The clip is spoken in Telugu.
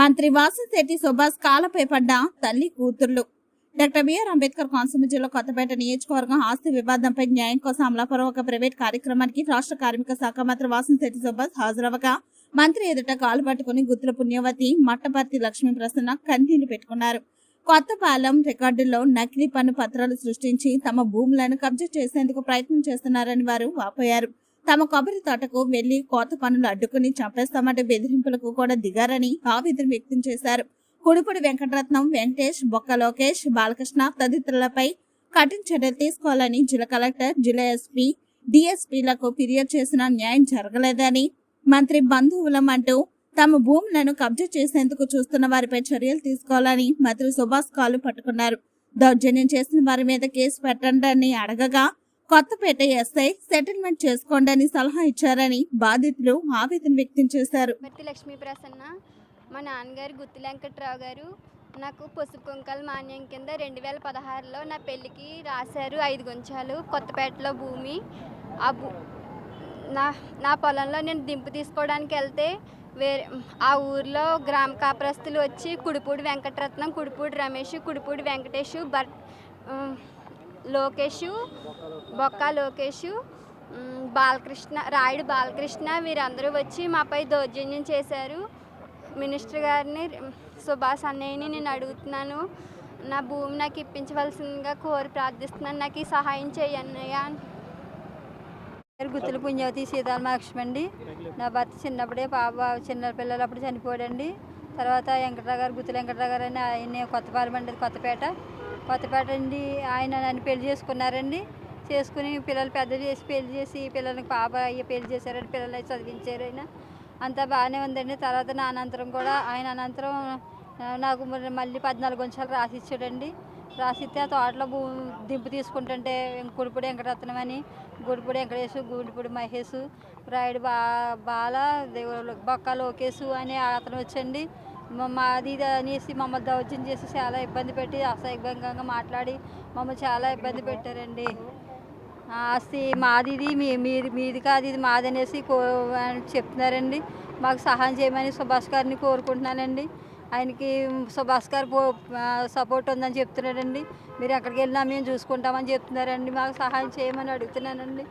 మంత్రి వాసంశెట్టి సుభాష్ కాలపై పడ్డ తల్లి కూతుర్లు. డాక్టర్ బిఆర్ అంబేద్కర్ కోనసీమ జిల్లా కొత్తపేట నియోజకవర్గం ఆస్తి వివాదంపై న్యాయం కోసం అమలాపూర్వక ఒక ప్రైవేట్ కార్యక్రమానికి రాష్ట్ర కార్మిక శాఖ మంత్రి వాసంశెట్టి సుభాష్ హాజరవగా మంత్రి ఎదుట కాలు పట్టుకుని గుత్తుల పుణ్యవతి మట్టపర్తి లక్ష్మీ ప్రసన్న కంటిని పెట్టుకున్నారు. కొత్తపాలెం రికార్డుల్లో నకిలీ పన్ను పత్రాలు సృష్టించి తమ భూములను కబ్జా చేసేందుకు ప్రయత్నం చేస్తున్నారని వారు వాపోయారు. తమ కొబ్బరి తోటకు వెళ్ళి కోత పనులు అడ్డుకుని చంపేస్తామంటే బెదిరింపులకు కూడా దిగారని ఆవేదన వ్యక్తం చేశారు. కుడిపూడి వెంకటరత్నం వెంకటేష్ బొక్క లోకేష్ బాలకృష్ణ తదితరులపై కఠిన చర్యలు తీసుకోవాలని జిల్లా కలెక్టర్ జిల్లా ఎస్పీ డిఎస్పీలకు ఫిర్యాదు చేసిన న్యాయం జరగలేదని మంత్రి బంధువులం అంటూ తమ భూములను కబ్జా చేసేందుకు చూస్తున్న వారిపై చర్యలు తీసుకోవాలని మంత్రి సుభాష్ కాలు పట్టుకున్నారు. దౌర్జన్యం చేసిన వారి మీద కేసు పెట్టండి అడగగా కొత్తపేట ఎస్ఐ సెటిల్మెంట్ చేసుకోండి అని సలహా ఇచ్చారని బాధితులు ఆవేదన వ్యక్తం చేశారు. బట్టి లక్ష్మీ ప్రసన్న మా నాన్నగారు గుత్తి వెంకట్రావు గారు నాకు పసుపు కుంకాల మాన్యం కింద రెండు వేల పదహారులో నా పెళ్ళికి రాశారు ఐదు గుంచాలు కొత్తపేటలో భూమి. ఆ భూ నా నా పొలంలో నేను దింపు తీసుకోవడానికి వెళ్తే వేరే ఆ ఊర్లో గ్రామ కాపురస్తులు వచ్చి కుడిపూడి వెంకటరత్నం కుడిపూడి రమేష్ కుడిపూడి వెంకటేష్ బర్ లోకేష్ బొక్క లోకేష్ బాలకృష్ణ రాయుడు బాలకృష్ణ వీరందరూ వచ్చి మాపై దౌర్జన్యం చేశారు. మినిస్టర్ గారిని సుభాష్ అన్నయ్యని నేను అడుగుతున్నాను. నా భూమి నాకు ఇప్పించవలసిందిగా కోరి ప్రార్థిస్తున్నాను. నాకు ఈ సహాయం చేయన్నయ్య గుత్తుల పుణ్యవతి సీతారామలక్ష్మి అండి నా భర్త చిన్నప్పుడే పాప చిన్న పిల్లలు అప్పుడు చనిపోయాడండి. తర్వాత వెంకటరావు గారు గుత్తుల వెంకటరావు గారు అని ఆయన కొత్తపాలెం అండి కొత్తపేట. కొత్తపేట అండి. ఆయన నన్ను పెళ్ళి చేసుకున్నారండి. చేసుకుని పిల్లలు పెద్ద చేసి పెళ్ళి చేసి పిల్లలకి పాప అయ్యి పెళ్ళి చేశారండి పిల్లలు చదివించారు ఆయన. అంతా బాగానే ఉందండి. తర్వాత నా అనంతరం కూడా ఆయన అనంతరం నాకు మళ్ళీ పద్నాలుగు గుంచాలు రాసిచ్చాడండి. రాసిస్తే ఆ తోటలో భూ దింపు తీసుకుంటుంటే గుడిపూడి వెంకటరత్నం అని గుడిపూడి వెంకటేశు గుడిపూడి మహేష్ రాయుడు బా బాల దేవ- బొక్క లోకేశు అని అతను వచ్చండి. మాది ఇది అనేసి మమ్మల్ని దౌర్జన్యం చేసి చాలా ఇబ్బంది పెట్టి అసహ్యంగా మాట్లాడి మమ్మల్ని చాలా ఇబ్బంది పెట్టారండి. ఆస్తి మాది ఇది మీ మీది మీది కాదు ఇది మాది అనేసి కో అని చెప్తున్నారండి. మాకు సహాయం చేయమని సుభాష్ గారిని కోరుకుంటున్నానండి. ఆయనకి సుభాష్ గారు సపోర్ట్ ఉందని చెప్తున్నాడండి. మీరు ఎక్కడికి వెళ్ళినా మేము చూసుకుంటామని చెప్తున్నారండి. మాకు సహాయం చేయమని అడుగుతున్నానండి.